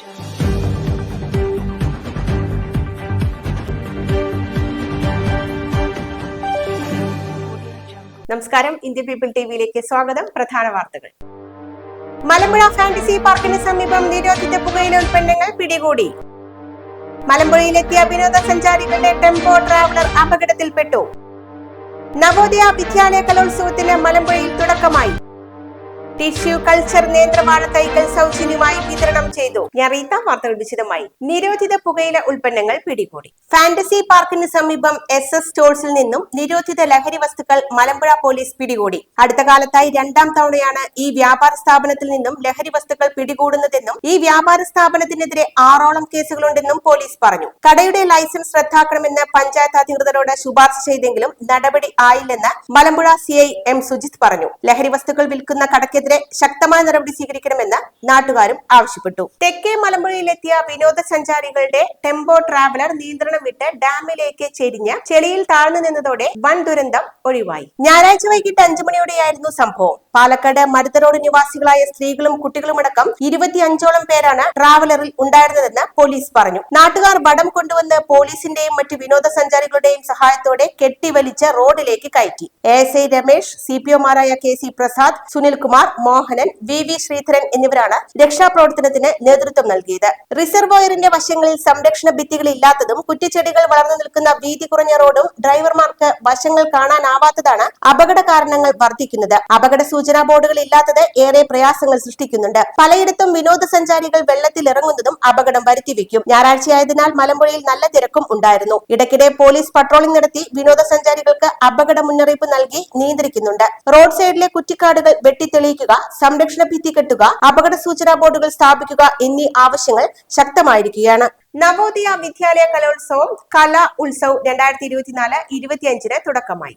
നമസ്കാരം. India people ടിവിയിലേക്ക് സ്വാഗതം. പ്രധാന വാർത്തകൾ. മലമ്പുഴ ഫാന്റസി പാർക്കിന് സമീപം നിരോധിത പുകയില ഉൽപ്പന്നങ്ങൾ പിടികൂടി. മലമ്പുഴയിലെത്തിയ വിനോദസഞ്ചാരികളുടെ ടെമ്പോ ട്രാവലർ അപകടത്തിൽപ്പെട്ടു. നവോദയ വിദ്യാലയ കലോത്സവത്തിന് മലമ്പുഴയിൽ തുടക്കമായി. ടിഷ്യൂ കൾച്ചർ നേന്ത്രവാഴ തൈകൾ സൗജന്യമായി വിതരണം ചെയ്തു. ഞാൻ റീത്ത വാർത്തകൾ വിശദമായി. നിരോധിത പുകയില ഉൽപ്പന്നങ്ങൾ പിടികൂടി. ഫാന്റസി പാർക്കിന് സമീപം എസ് എസ് സ്റ്റോഴ്സിൽ നിന്നും നിരോധിത ലഹരി വസ്തുക്കൾ മലമ്പുഴ പോലീസ് പിടികൂടി. അടുത്ത കാലത്തായി രണ്ടാം തവണയാണ് ഈ വ്യാപാര സ്ഥാപനത്തിൽ നിന്നും ലഹരി വസ്തുക്കൾ പിടികൂടുന്നതെന്നും ഈ വ്യാപാര സ്ഥാപനത്തിനെതിരെ ആറോളം കേസുകളുണ്ടെന്നും പോലീസ് പറഞ്ഞു. കടയുടെ ലൈസൻസ് റദ്ദാക്കണമെന്ന് പഞ്ചായത്ത് അധികൃതരോട് ശുപാർശ ചെയ്തെങ്കിലും നടപടി ആയില്ലെന്ന് മലമ്പുഴ സിഐ എം സുജിത് പറഞ്ഞു. ലഹരി വസ്തുക്കൾ വിൽക്കുന്ന കടക്കെതിരെ ശക്തമായ നടപടി സ്വീകരിക്കണമെന്ന് നാട്ടുകാരും ആവശ്യപ്പെട്ടു. തെക്കേ മലമ്പുഴയിലെത്തിയ വിനോദസഞ്ചാരികളുടെ ടെമ്പോ ട്രാവലർ നിയന്ത്രണം വിട്ട് ഡാമിലേക്ക് ചെരിഞ്ഞ് ചെളിയിൽ താഴ്ന്നു നിന്നതോടെ വൻ ദുരന്തം ഒഴിവായി. ഞായറാഴ്ച വൈകിട്ട് അഞ്ചു മണിയോടെയായിരുന്നു സംഭവം. പാലക്കാട് മരുത റോഡ് നിവാസികളായ സ്ത്രീകളും കുട്ടികളുമടക്കം ഇരുപത്തിയഞ്ചോളം പേരാണ് ട്രാവലറിൽ ഉണ്ടായിരുന്നതെന്ന് പോലീസ് പറഞ്ഞു. നാട്ടുകാർ വടം കൊണ്ടുവന്ന് പോലീസിന്റെയും മറ്റ് വിനോദസഞ്ചാരികളുടെയും സഹായത്തോടെ കെട്ടിവലിച്ച് റോഡിലേക്ക് കയറ്റി. A S I Ramesh C P ഒമാരായ K C Prasad Sunilkumar Mohanan V V Sreedharan എന്നിവരാണ് രക്ഷാപ്രവർത്തനത്തിന് നേതൃത്വം നൽകിയത്. റിസർവോയറിന്റെ വശങ്ങളിൽ സംരക്ഷണ ഭിത്തികൾ ഇല്ലാത്തതും കുറ്റിച്ചെടികൾ വളർന്നു നിൽക്കുന്ന വീതി കുറഞ്ഞ റോഡും ഡ്രൈവർമാർക്ക് വശങ്ങൾ കാണാനാവാത്തതാണ് അപകട കാരണങ്ങൾ വർദ്ധിക്കുന്നത്. അപകട സൂചനാ ബോർഡുകൾ ഇല്ലാത്തത് ഏറെ പ്രയാസങ്ങൾ സൃഷ്ടിക്കുന്നുണ്ട്. പലയിടത്തും വിനോദസഞ്ചാരികൾ വെള്ളത്തിൽ ഇറങ്ങുന്നതും അപകടം വരുത്തിവെക്കും. ഞായറാഴ്ചയായതിനാൽ മലമ്പുഴയിൽ നല്ല തിരക്കും ഉണ്ടായിരുന്നു. ഇടയ്ക്കിടെ പോലീസ് പട്രോളിംഗ് നടത്തി വിനോദസഞ്ചാരികൾക്ക് അപകട മുന്നറിയിപ്പ് നൽകി നിയന്ത്രിക്കുന്നുണ്ട്. റോഡ് സൈഡിലെ കുറ്റിക്കാടുകൾ സൂക്ഷിക്കുക സംരക്ഷണ ഭിത്തി കെട്ടുക അപകട സൂചനാ ബോർഡുകൾ സ്ഥാപിക്കുക എന്നീ ആവശ്യങ്ങൾ ശക്തമായിരിക്കുകയാണ്. നവോദയ വിദ്യാലയ കലോത്സവം കലാ ഉത്സവ് രണ്ടായിരത്തി ഇരുപത്തിനാല് ഇരുപത്തിയഞ്ചിന് തുടക്കമായി.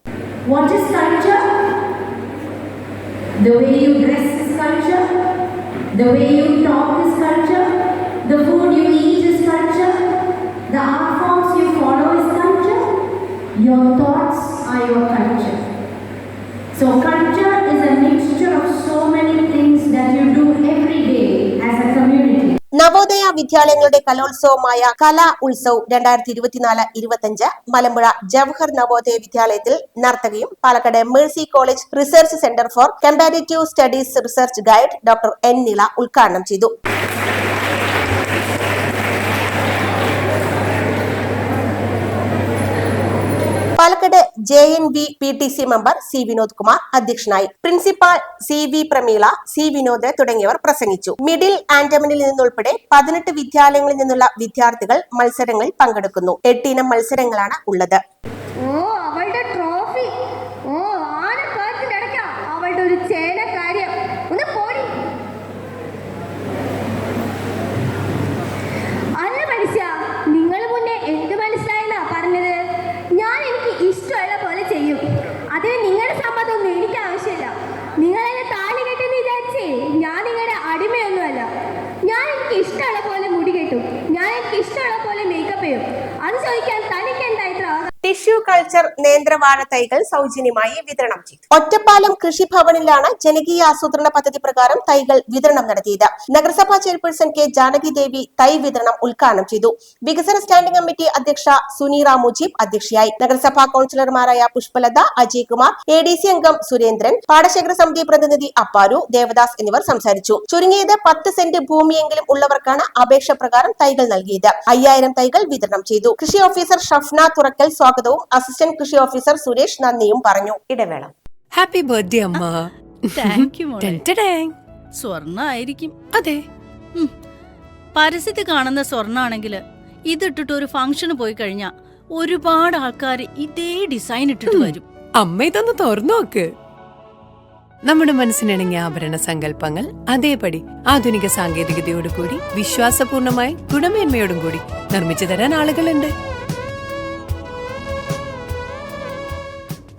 Your thoughts are your culture. Navodaya വിദ്യാലയങ്ങളുടെ കലോത്സവമായ കലാ ഉത്സവ് രണ്ടായിരത്തി ഇരുപത്തിനാല് ഇരുപത്തിയഞ്ച് മലമ്പുഴ ജവഹർ നവോദയ വിദ്യാലയത്തിൽ നർത്തകിയും Palakkad Mercy College research center for comparative studies research guide doctor N Nila ഉദ്ഘാടനം ചെയ്തു. Palakkad J N B P T C member C Vinod Kumar അധ്യക്ഷനായി. Principal C V Prameela C Vinod തുടങ്ങിയവർ പ്രസംഗിച്ചു. മിഡിൽ ആൻഡമനിൽ നിന്നുൾപ്പെടെ പതിനെട്ട് വിദ്യാലയങ്ങളിൽ നിന്നുള്ള വിദ്യാർത്ഥികൾ മത്സരങ്ങളിൽ പങ്കെടുക്കുന്നു. എട്ടിനം മത്സരങ്ങളാണ് ഉള്ളത്. ഓ അവളുടെ ട്രോഫി ഓ ആന പേർക്കിടക്കാം അവളുടെ ഒരു ചേന കാര്യം ഒന്ന് പോടി അല്ല മനുഷ്യ നിങ്ങൾ മുന്നേ എന്ത് മനസ്സിലായെന്നാ പറഞ്ഞത് ഞാൻ എനിക്ക് ഇഷ്ടമുള്ള പോലെ ചെയ്യും അതിന് നിങ്ങളുടെ സമ്മതമൊന്നും എനിക്ക് ആവശ്യമില്ല നിങ്ങൾ എന്നെ താലി കെട്ടെന്ന് വിചാരിച്ചേ ഞാൻ നിങ്ങളുടെ അടിമയൊന്നുമല്ല ഞാൻ എനിക്ക് ഇഷ്ടമുള്ള പോലെ മുടി കെട്ടും ഞാൻ എനിക്ക് ഇഷ്ടമുള്ള പോലെ മേക്കപ്പ് ചെയ്യും അത് ചോദിക്കാൻ തനിക്ക് എന്താ ഇത്ര അവകാശം? ടിഷ്യൂ കൾച്ചർ നേന്ത്രവാഴ തൈകൾ സൗജന്യമായി വിതരണം ചെയ്തു. ഒറ്റപ്പാലം കൃഷിഭവനിലാണ് ജനകീയ ആസൂത്രണ പദ്ധതി പ്രകാരം തൈകൾ വിതരണം നടത്തിയത്. നഗരസഭാ ചെയർപേഴ്സൺ കെ ജാനകി ദേവി തൈ വിതരണം ഉദ്ഘാടനം ചെയ്തു. വികസന സ്റ്റാൻഡിംഗ് കമ്മിറ്റി അധ്യക്ഷ സുനീറ മുജീബ് അധ്യക്ഷയായി. നഗരസഭാ കൌൺസിലർമാരായ Pushpalatha Ajay Kumar A D C അംഗം സുരേന്ദ്രൻ പാടശേഖര സമിതി പ്രതിനിധി അപ്പാരു ദേവദാസ് എന്നിവർ സംസാരിച്ചു. ചുരുങ്ങിയത് പത്ത് സെന്റ് ഭൂമിയെങ്കിലും ഉള്ളവർക്കാണ് അപേക്ഷ പ്രകാരം തൈകൾ നൽകിയത്. അയ്യായിരം തൈകൾ വിതരണം ചെയ്തു. കൃഷി ഓഫീസർ ഷഫ്ന തുറക്കൽ സ്വാഗതവും അസിസ്റ്റന്റ് കൃഷി ഓഫീസർ സുരേഷ് നന്ദിയും പറഞ്ഞു. ഇടവേള. ഹാപ്പി ബർത്ത്ഡേ അമ്മ. താങ്ക് യു ടെന്റഡേങ്. സ്വർണായിരിക്കും. അതെ. പരസ്യത്തിൽ കാണുന്ന സ്വർണാണെങ്കിൽ ഇതിട്ടിട്ട് ഒരു ഫംഗ്ഷന് പോയി കഴിഞ്ഞാ ഒരുപാട് ആൾക്കാർ ഇതേ ഡിസൈൻ ഇട്ടിട്ട് വരും. അമ്മ ഇതൊന്ന് തുറന്നു നോക്ക്. നമ്മുടെ മനസ്സിനിണങ്ങിയ ആഭരണ സങ്കല്പങ്ങൾ അതേപടി ആധുനിക സാങ്കേതികതയോടുകൂടി വിശ്വാസപൂർണമായി ഗുണമേന്മയോടും കൂടി നിർമ്മിച്ചു തരാൻ ആളുകളുണ്ട്.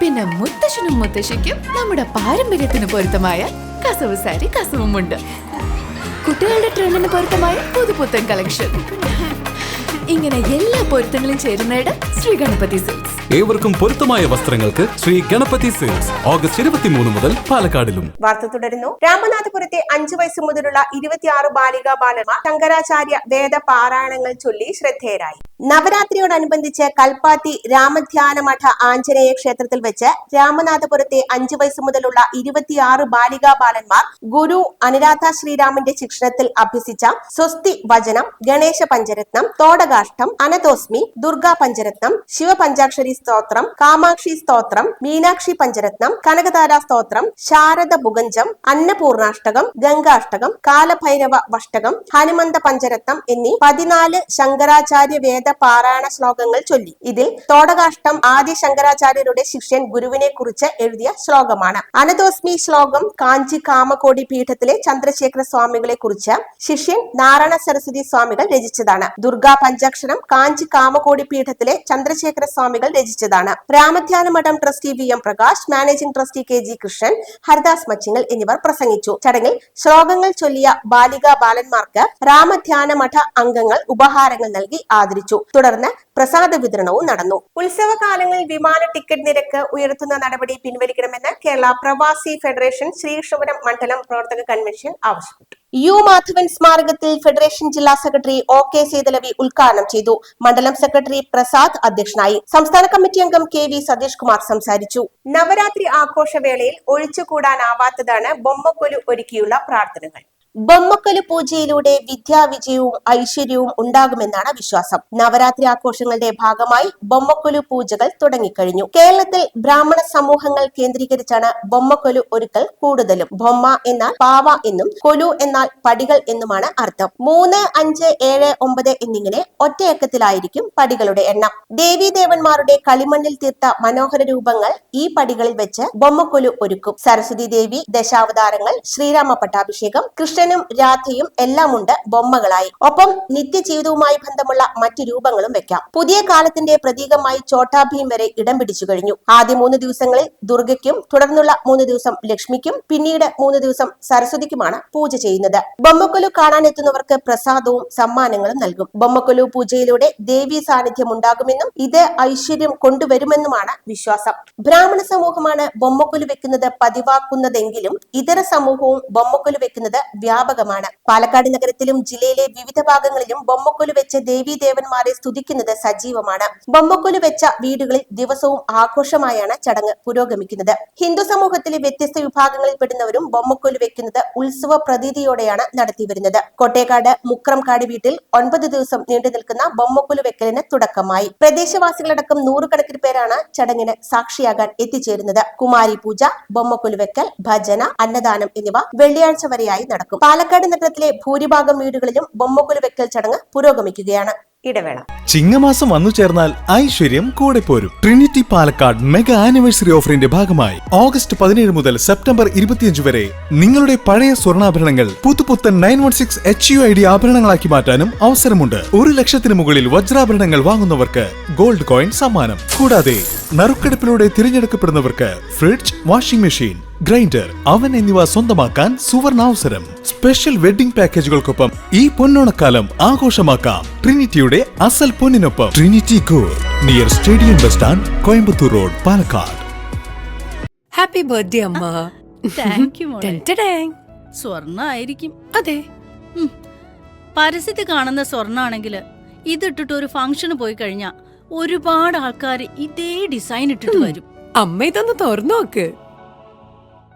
പിന്നെ മുത്തശ്ശനും മുത്തശ്ശിക്കും നമ്മുടെ പാരമ്പര്യത്തിന് പൊരുത്തമായ കസവ് സാരി കസവുമുണ്ട്. കുട്ടികളുടെ ട്രെൻഡിന് പൊരുത്തമായ പുതുപുത്തൻ കളക്ഷൻ. ഇങ്ങനെ എല്ലാ പൊരുത്തങ്ങളും ചേരുന്നിടം ശ്രീ ഗണപതി സിൽക്സ്. ഏവർക്കും പൊരുത്തമായ വസ്ത്രങ്ങൾക്ക് ശ്രീ ഗണപതി സിൽക്സ് ഓഗസ്റ്റ് ഇരുപത്തിമൂന്ന് മുതൽ പാലക്കാടിലും. വാർത്ത തുടരുന്നു. രാമനാഥപുരത്തെ അഞ്ചു വയസ്സ് മുതലുള്ള ഇരുപത്തിയാറ് ബാലിക ബാലന്മാർ ശങ്കരാചാര്യ വേദ പാരായണങ്ങൾ ചൊല്ലി ശ്രദ്ധേയരായി. നവരാത്രിയോടനുബന്ധിച്ച് കൽപ്പാത്തി രാമധ്യാന മഠ ആഞ്ജനേയ ക്ഷേത്രത്തിൽ വെച്ച് രാമനാഥപുരത്തെ അഞ്ചു വയസ്സ് മുതലുള്ള ഇരുപത്തിയാറ് ബാലികാ ബാലന്മാർ ഗുരു അനുരാധ ശ്രീരാമന്റെ ശിക്ഷണത്തിൽ അഭ്യസിച്ച സ്വസ്തി വചനം ഗണേശ പഞ്ചരത്നം തോടകാഷ്ടം അനതോസ്മി ദുർഗാ പഞ്ചരത്നം ശിവപഞ്ചാക്ഷരി സ്തോത്രം കാമാക്ഷി സ്തോത്രം മീനാക്ഷി പഞ്ചരത്നം കനകതാര സ്തോത്രം ശാരദ ഭുഗഞ്ചം അന്നപൂർണാഷ്ടകം ഗംഗാഷ്ടകം കാലഭൈരവ വഷ്ടകം ഹനുമന്ത പഞ്ചരത്നം എന്നീ പതിനാല് ശങ്കരാചാര്യ വേദ പാരായണ ശ്ലോകങ്ങൾ ചൊല്ലി. ഇതിൽ തോടകാഷ്ടം ആദ്യ ശങ്കരാചാര്യരുടെ ശിഷ്യൻ ഗുരുവിനെ കുറിച്ച് എഴുതിയ ശ്ലോകമാണ്. അനതോസ്മി ശ്ലോകം കാഞ്ചി കാമകോടി പീഠത്തിലെ ചന്ദ്രശേഖര സ്വാമികളെ കുറിച്ച് ശിഷ്യൻ നാരായണ സരസ്വതി സ്വാമികൾ രചിച്ചതാണ്. ദുർഗാ പഞ്ചാക്ഷരം കാഞ്ചി കാമകോടി പീഠത്തിലെ ചന്ദ്രശേഖര സ്വാമികൾ രചിച്ചതാണ്. രാമധ്യാന മഠം trustee V M Prakash managing trustee K G Krishnan Haridas Machingal എന്നിവർ പ്രസംഗിച്ചു. ചടങ്ങിൽ ശ്ലോകങ്ങൾ ചൊല്ലിയ ബാലിക ബാലന്മാർക്ക് രാമധ്യാന മഠ അംഗങ്ങൾ ഉപഹാരങ്ങൾ നൽകി ആദരിച്ചു. തുടർന്ന് പ്രസാദ വിതരണവും നടന്നു. ഉത്സവകാലങ്ങളിൽ വിമാന ടിക്കറ്റ് നിരക്ക് ഉയർത്തുന്ന നടപടി പിൻവലിക്കണമെന്ന് കേരള പ്രവാസി ഫെഡറേഷൻ ശ്രീകൃഷ്ണപുരം മണ്ഡലം പ്രവർത്തക കൺവെൻഷൻ ആവശ്യപ്പെട്ടു. യു മാധവൻ സ്മാരകത്തിൽ ഫെഡറേഷൻ ജില്ലാ സെക്രട്ടറി ഒ കെ സേതലവി ഉദ്ഘാടനം ചെയ്തു. മണ്ഡലം സെക്രട്ടറി പ്രസാദ് അധ്യക്ഷനായി സംസ്ഥാന കമ്മിറ്റി അംഗം കെ വി സതീഷ് കുമാർ സംസാരിച്ചു. നവരാത്രി ആഘോഷവേളയിൽ ഒഴിച്ചുകൂടാനാവാത്തതാണ് ബൊമ്മക്കൊലു ഒരുക്കിയുള്ള പ്രാർത്ഥനകൾ. ബൊമ്മക്കൊലു പൂജയിലൂടെ വിദ്യാവിജയവും ഐശ്വര്യവും ഉണ്ടാകുമെന്നാണ് വിശ്വാസം. നവരാത്രി ആഘോഷങ്ങളുടെ ഭാഗമായി ബൊമ്മക്കൊലു പൂജകൾ തുടങ്ങിക്കഴിഞ്ഞു. കേരളത്തിൽ ബ്രാഹ്മണ സമൂഹങ്ങൾ കേന്ദ്രീകരിച്ചാണ് ബൊമ്മക്കൊലു ഒരുക്കൽ കൂടുതലും. ബൊമ്മ എന്നാൽ പാവ എന്നും കൊലു എന്നാൽ പടികൾ എന്നുമാണ് അർത്ഥം. മൂന്ന് അഞ്ച് ഏഴ് ഒമ്പത് എന്നിങ്ങനെ ഒറ്റയക്കത്തിലായിരിക്കും പടികളുടെ എണ്ണം. ദേവീദേവന്മാരുടെ കളിമണ്ണിൽ തീർത്ത മനോഹര രൂപങ്ങൾ ഈ പടികളിൽ വെച്ച് ബൊമ്മക്കൊലു ഒരുക്കും. സരസ്വതി ദേവി ദശാവതാരങ്ങൾ ശ്രീരാമ പട്ടാഭിഷേകം കൃഷ്ണനും രാധയും എല്ലാം ഉണ്ട് ബൊമ്മകളായി. ഒപ്പം നിത്യജീവിതവുമായി ബന്ധമുള്ള മറ്റു രൂപങ്ങളും വെക്കാം. പുതിയ കാലത്തിന്റെ പ്രതീകമായി ചോട്ടാ ഭീം വരെ ഇടം പിടിച്ചു കഴിഞ്ഞു. ആദ്യ മൂന്ന് ദിവസങ്ങളിൽ ദുർഗയ്ക്കും തുടർന്നുള്ള മൂന്ന് ദിവസം ലക്ഷ്മിക്കും പിന്നീട് മൂന്ന് ദിവസം സരസ്വതിക്കുമാണ് പൂജ ചെയ്യുന്നത്. ബൊമ്മക്കൊലു കാണാനെത്തുന്നവർക്ക് പ്രസാദവും സമ്മാനങ്ങളും നൽകും. ബൊമ്മക്കൊലു പൂജയിലൂടെ ദേവീ സാന്നിധ്യം ഉണ്ടാകുമെന്നും ഇത് ഐശ്വര്യം കൊണ്ടുവരുമെന്നുമാണ് വിശ്വാസം. ബ്രാഹ്മണ സമൂഹമാണ് ബൊമ്മക്കൊലു വെക്കുന്നത് പതിവാക്കുന്നതെങ്കിലും ഇതര സമൂഹവും ബൊമ്മക്കൊലു വെക്കുന്നത് വ്യാപകമാണ്. പാലക്കാട് നഗരത്തിലും ജില്ലയിലെ വിവിധ ഭാഗങ്ങളിലും ബൊമ്മക്കൊലു വെച്ച ദേവീദേവന്മാരെ സ്തുതിക്കുന്നത് സജീവമാണ്. ബൊമ്മക്കൊലു വെച്ച വീടുകളിൽ ദിവസവും ആഘോഷമായാണ് ചടങ്ങ് പുരോഗമിക്കുന്നത്. ഹിന്ദു സമൂഹത്തിലെ വ്യത്യസ്ത വിഭാഗങ്ങളിൽപ്പെടുന്നവരും ബൊമ്മക്കൊലു വെക്കുന്നത് ഉത്സവ പ്രതീതിയോടെയാണ് നടത്തിവരുന്നത് കോട്ടേക്കാട് മുക്രംകാട് വീട്ടിൽ ഒൻപത് ദിവസം നീണ്ടു നിൽക്കുന്ന ബൊമ്മക്കൊലു വെക്കലിന് തുടക്കമായി. പ്രദേശവാസികളടക്കം നൂറുകണക്കിന് പേരാണ് ചടങ്ങിന് സാക്ഷിയാകാൻ എത്തിച്ചേരുന്നത്. കുമാരി പൂജ ബൊമ്മക്കൊലു വെക്കൽ ഭജന അന്നദാനം എന്നിവ വെള്ളിയാഴ്ച വരെയായി നടക്കും. പാലക്കാട് നഗരത്തിലെ ഭൂരിഭാഗം വീടുകളിലും ബൊമ്മക്കുലു വെക്കൽ ചടങ്ങ് പുരോഗമിക്കുകയാണ്. ഇടവേള. ചിങ്ങമാസം വന്നു ചേർന്നാൽ ഐശ്വര്യം കൂടെ പോരും. ട്രിനിറ്റി പാലക്കാട് മെഗാ ആനിവേഴ്സറി ഓഫറിന്റെ ഭാഗമായി ഓഗസ്റ്റ് പതിനേഴ് മുതൽ സെപ്റ്റംബർ ഇരുപത്തിയഞ്ച് വരെ നിങ്ങളുടെ പഴയ സ്വർണാഭരണങ്ങൾ പുതുപുത്തൻ nine one six H U I D ആഭരണങ്ങളാക്കി മാറ്റാനും അവസരമുണ്ട്. ഒരു ലക്ഷത്തിന് മുകളിൽ വജ്രാഭരണങ്ങൾ വാങ്ങുന്നവർക്ക് ഗോൾഡ് കോയിൻ സമ്മാനം. കൂടാതെ നറുക്കെടുപ്പിലൂടെ തിരഞ്ഞെടുക്കപ്പെടുന്നവർക്ക് fridge washing machine grinder oven എന്നിവ സ്വന്തമാക്കാൻ സുവർണാവസരം. സ്പെഷ്യൽ വെഡിംഗ് പാക്കേജുകൾക്കൊപ്പം ഈ പൊന്നോണക്കാലം ആഘോഷമാക്കാം. ട്രിനിറ്റിയുടെ അസൽ പൊന്നിനൊപ്പം. Trinity go near stadium bus stand Coimbatore road Palakkad. Happy birthday അമ്മ. Thank you. സ്വർണ ആയിരിക്കും അതെ. പരസ്യത്തിൽ കാണുന്ന സ്വർണാണെങ്കിൽ ഇതിട്ടിട്ട് ഒരു ഫംഗ്ഷന് പോയി കഴിഞ്ഞാ ഒരുപാട് ആൾക്കാർ ഇതേ ഡിസൈൻ ഇട്ടിട്ട് വരും. അമ്മ ഇതൊന്ന് തുറന്നു നോക്ക്.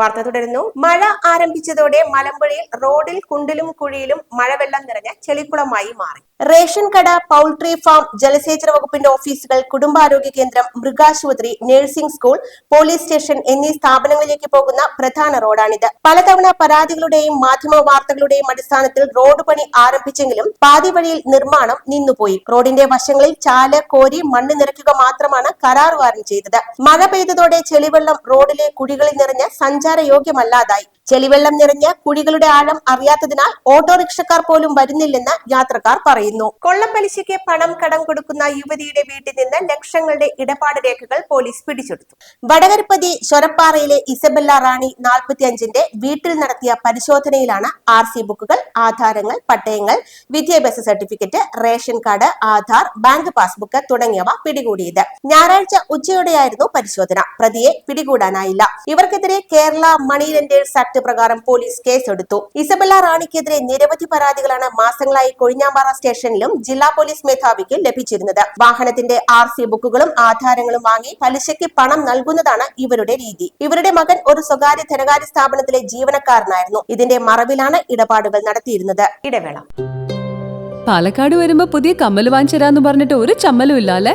വാർത്ത തുടരുന്നു. മഴ ആരംഭിച്ചതോടെ മലമ്പുഴയിൽ റോഡിൽ കുണ്ടിലും കുഴിയിലും മഴവെള്ളം നിറഞ്ഞ ചെളിക്കുളമായി മാറി. റേഷൻ കട പൗൾട്രി ഫാം ജലസേചന വകുപ്പിന്റെ ഓഫീസുകൾ കുടുംബാരോഗ്യ കേന്ദ്രം മൃഗാശുപത്രി നഴ്സിംഗ് സ്കൂൾ പോലീസ് സ്റ്റേഷൻ എന്നീ സ്ഥാപനങ്ങളിലേക്ക് പോകുന്ന പ്രധാന റോഡാണിത്. പലതവണ പരാതികളുടെയും മാധ്യമ വാർത്തകളുടെയും അടിസ്ഥാനത്തിൽ റോഡ് പണി ആരംഭിച്ചെങ്കിലും പാതി വഴിയിൽ നിർമ്മാണം നിന്നുപോയി. റോഡിന്റെ വശങ്ങളിൽ ചാൽ കോരി മണ്ണ് നിറയ്ക്കുക മാത്രമാണ് കരാറുകാരൻ ചെയ്തത്. മഴ പെയ്തതോടെ ചെളിവെള്ളം റോഡിലെ കുഴികളിൽ നിറഞ്ഞ് സഞ്ചാരയോഗ്യമല്ലാതായി. ചെളിവെള്ളം നിറഞ്ഞ് കുഴികളുടെ ആഴം അറിയാത്തതിനാൽ ഓട്ടോറിക്ഷക്കാർ പോലും വരുന്നില്ലെന്ന് യാത്രക്കാർ പറയുന്നു. കൊള്ളപ്പലിശയ്ക്ക് പണം കടം കൊടുക്കുന്ന യുവതിയുടെ വീട്ടിൽ നിന്ന് ലക്ഷങ്ങളുടെ ഇടപാട് രേഖകൾ പോലീസ് പിടിച്ചെടുത്തു. വടകരപ്പതി ശൊരപ്പാറയിലെ ഇസബെല്ല റാണി നാൽപ്പത്തിയഞ്ചിന്റെ വീട്ടിൽ നടത്തിയ പരിശോധനയിലാണ് ആർ സി ബുക്കുകൾ ആധാരങ്ങൾ പട്ടയങ്ങൾ വിദ്യാഭ്യാസ certificate ration card Aadhaar bank passbook തുടങ്ങിയവ പിടികൂടിയത്. ഞായറാഴ്ച ഉച്ചയോടെയായിരുന്നു പരിശോധന. പ്രതിയെ പിടികൂടാനായില്ല. ഇവർക്കെതിരെ കേരള മണി ലെൻഡേഴ്സ് ആക്ട് പ്രകാരം പോലീസ് കേസെടുത്തു. ഇസബെല്ല റാണിക്കെതിരെ നിരവധി പരാതികളാണ് മാസങ്ങളായി കൊഴിഞ്ഞാമ്പാറ സ്റ്റേഷനിലും ജില്ലാ പോലീസ് മേധാവിക്ക് ലഭിച്ചിരുന്നത്. വാഹനത്തിന്റെ ആർ സി ബുക്കുകളും ആധാരങ്ങളും വാങ്ങി പലിശയ്ക്ക് പണം നൽകുന്നതാണ് ഇവരുടെ രീതി. ഇവരുടെ മകൻ ഒരു സ്വകാര്യ ധനകാര്യ സ്ഥാപനത്തിലെ ജീവനക്കാരനായിരുന്നു. ഇതിന്റെ മറവിലാണ് ഇടപാടുകൾ നടത്തിയിരുന്നത്. ഇടവേള. പാലക്കാട് വരുമ്പോ പുതിയ കമ്മൽ വാങ്ങിച്ചരാന്ന് പറഞ്ഞിട്ട് ഒരു ചമ്മലും ഇല്ല അല്ലേ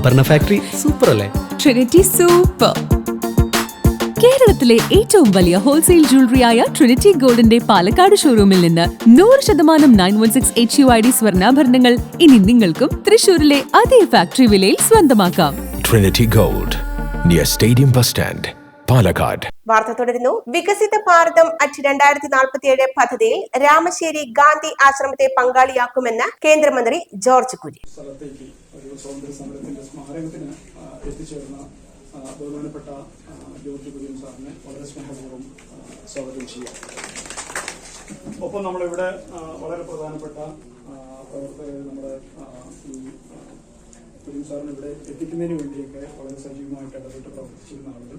ആഭരണ ഫാക്ടറി സൂപ്പർ അല്ലേ? ട്രിനിറ്റി സൂപ്പർ കേരളത്തിലെ ഏറ്റവും വലിയ ഹോൾസെയിൽ ജ്വല്ലറിയായ ട്രിനിറ്റി ഗോൾഡിന്റെ പാലക്കാട് ഷോറൂമിൽ നിന്ന് നൂറ് ശതമാനം nine one six H U I D സ്വർണാഭരണങ്ങൾ ഇനി നിങ്ങൾക്കും തൃശൂരിലെ അതേ ഫാക്ടറി വിലയിൽ സ്വന്തമാക്കാം. Trinity gold near stadium bus stand Palakkad വാർത്ത തുടരുന്നു. വികസിത ഭാരതം അറ്റ് രണ്ടായിരത്തി നാൽപ്പത്തിയേഴ് പദ്ധതിയിൽ രാമശ്ശേരി ഗാന്ധി ആശ്രമത്തെ പങ്കാളിയാക്കുമെന്ന് കേന്ദ്രമന്ത്രി ജോർജ് കുര്യൻ സ്വാതന്ത്ര്യ സമരത്തിന്റെ സ്മാരകത്തിന് എത്തിച്ചേർന്ന ബഹുമാനപ്പെട്ട ജോർജ് കുര്യൻ സാറിനെ വളരെ സ്നേഹപൂർവം സ്വാഗതം ചെയ്യാം. ഒപ്പം നമ്മളിവിടെ വളരെ പ്രധാനപ്പെട്ട പ്രവർത്തകരെ നമ്മുടെ ഈ കുര്യൻ സാറിന് ഇവിടെ എത്തിക്കുന്നതിന് വേണ്ടിയൊക്കെ വളരെ സജീവമായിട്ട് ഇടപെട്ട് പ്രവർത്തിച്ചിരുന്ന ആളുകൾ.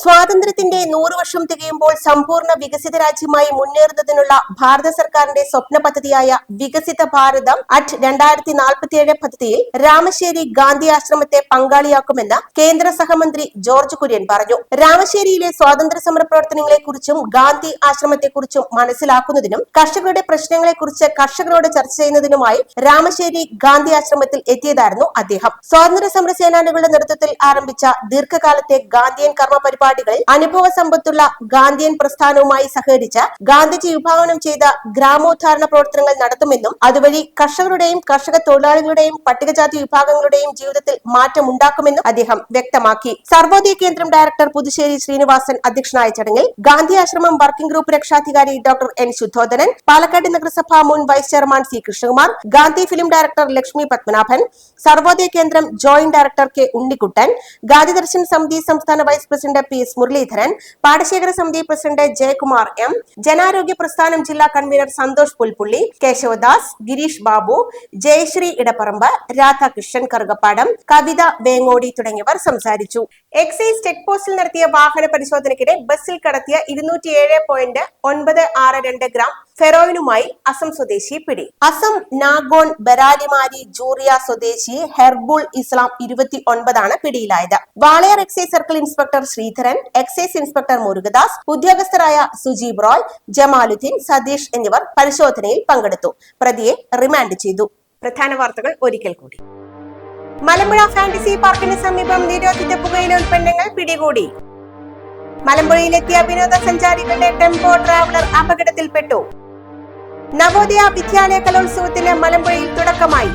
സ്വാതന്ത്ര്യത്തിന്റെ നൂറ് വർഷം തികയുമ്പോൾ സമ്പൂർണ വികസിത രാജ്യമായി മുന്നേറുന്നതിനുള്ള ഭാരത സർക്കാരിന്റെ സ്വപ്ന പദ്ധതിയായ വികസിത ഭാരതം അറ്റ് രണ്ടായിരത്തി നാൽപ്പത്തിയേഴ് പദ്ധതിയിൽ രാമശ്ശേരി ഗാന്ധി ആശ്രമത്തെ പങ്കാളിയാക്കുമെന്ന് കേന്ദ്ര സഹമന്ത്രി ജോർജ് കുര്യൻ പറഞ്ഞു. രാമശ്ശേരിയിലെ സ്വാതന്ത്ര്യ സമര പ്രവർത്തനങ്ങളെക്കുറിച്ചും ഗാന്ധി ആശ്രമത്തെക്കുറിച്ചും മനസ്സിലാക്കുന്നതിനും കർഷകരുടെ പ്രശ്നങ്ങളെക്കുറിച്ച് കർഷകരോട് ചർച്ച ചെയ്യുന്നതിനുമായി രാമശ്ശേരി ഗാന്ധി ആശ്രമത്തിൽ എത്തിയതായിരുന്നു അദ്ദേഹം. സ്വാതന്ത്ര്യ സമര സേനാനികളുടെ നേതൃത്വത്തിൽ ആരംഭിച്ച ദീർഘകാലത്തെ ഗാന്ധിയൻ കർമ്മ പരിപാടികളിൽ അനുഭവ സമ്പത്തുള്ള ഗാന്ധിയൻ പ്രസ്ഥാനവുമായി സഹകരിച്ച് ഗാന്ധിജി വിഭാവനം ചെയ്ത ഗ്രാമോദ്ധാരണ പ്രവർത്തനങ്ങൾ നടത്തുമെന്നും അതുവഴി കർഷകരുടെയും കർഷക തൊഴിലാളികളുടെയും പട്ടികജാതി വിഭാഗങ്ങളുടെയും ജീവിതത്തിൽ മാറ്റം ഉണ്ടാക്കുമെന്നും അദ്ദേഹം വ്യക്തമാക്കി. സർവോദയ കേന്ദ്രം ഡയറക്ടർ പുതുശ്ശേരി ശ്രീനിവാസൻ അധ്യക്ഷനായ ചടങ്ങിൽ ഗാന്ധി ആശ്രമം വർക്കിംഗ് ഗ്രൂപ്പ് രക്ഷാധികാരി ഡോക്ടർ എൻ ശുദ്ധോധനൻ പാലക്കാട് നഗരസഭ മുൻ vice chairman C Krishnakumar Gandhi film director Lakshmi Padmanabhan Sarvodaya കേന്ദ്രം joint director K Unnikuttan Gandhi Darshan സമിതി സംസ്ഥാന vice president P S Muraleedharan പാടശേഖര സമിതി പ്രസിഡന്റ് ജയകുമാർ എം ജനാരോഗ്യ പ്രസ്ഥാനം ജില്ലാ കൺവീനർ സന്തോഷ് പുൽപ്പുള്ളി കേശവദാസ് ഗിരീഷ് ബാബു ജയശ്രീ ഇടപ്പറമ്പ് രാധാകൃഷ്ണൻ കറുകപ്പാടം കവിത വേങ്ങോടി തുടങ്ങിയവർ സംസാരിച്ചു. എക്സൈസ് ചെക്ക് പോസ്റ്റിൽ നടത്തിയ വാഹന പരിശോധനയ്ക്കിടെ ബസ്സിൽ കടത്തിയ ഇരുന്നൂറ്റിയേഴ് പോയിന്റ് ഒൻപത് ആറ് രണ്ട് ഗ്രാം ഫെറോയിനുമായി അസം സ്വദേശി പിടി. അസം നാഗോൺ ബരാലിമാരി ജൂറിയ സ്വദേശി ഹെർബുൾ ഇസ്ലാം ഇരുപത്തി ഒൻപതാണ് പിടിയിലായത്. Walayar excise circle inspector Sreedharan excise inspector Murugadas ഉദ്യോഗസ്ഥരായ Sujeeb Roy Jamaluddin Satheesh എന്നിവർ പരിശോധനയിൽ പങ്കെടുത്തു. പ്രതിയെ റിമാൻഡ് ചെയ്തു. പ്രധാന വാർത്തകൾ ഒരിക്കൽ കൂടി. മലമ്പുഴ ഫാന്റസി പാർക്കിന് സമീപം നിരോധിത പുകയില ഉൽപ്പന്നങ്ങൾ പിടികൂടി. മലമ്പുഴയിലെത്തിയ വിനോദസഞ്ചാരികളുടെ ടെമ്പോ ട്രാവലർ അപകടത്തിൽപ്പെട്ടു. നവോദയ വിദ്യാലയ കലോത്സവത്തിന് മലമ്പുഴയിൽ തുടക്കമായി.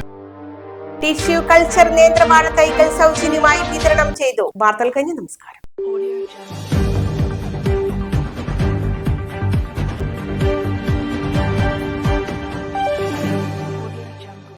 ടിഷ്യൂ കൾച്ചർ നേന്ത്രവാഴ തൈകൾ സൗജന്യമായി വിതരണം ചെയ്തു. വാർത്തകൾ കഴിഞ്ഞ് നമസ്കാരം. Audio Jungle.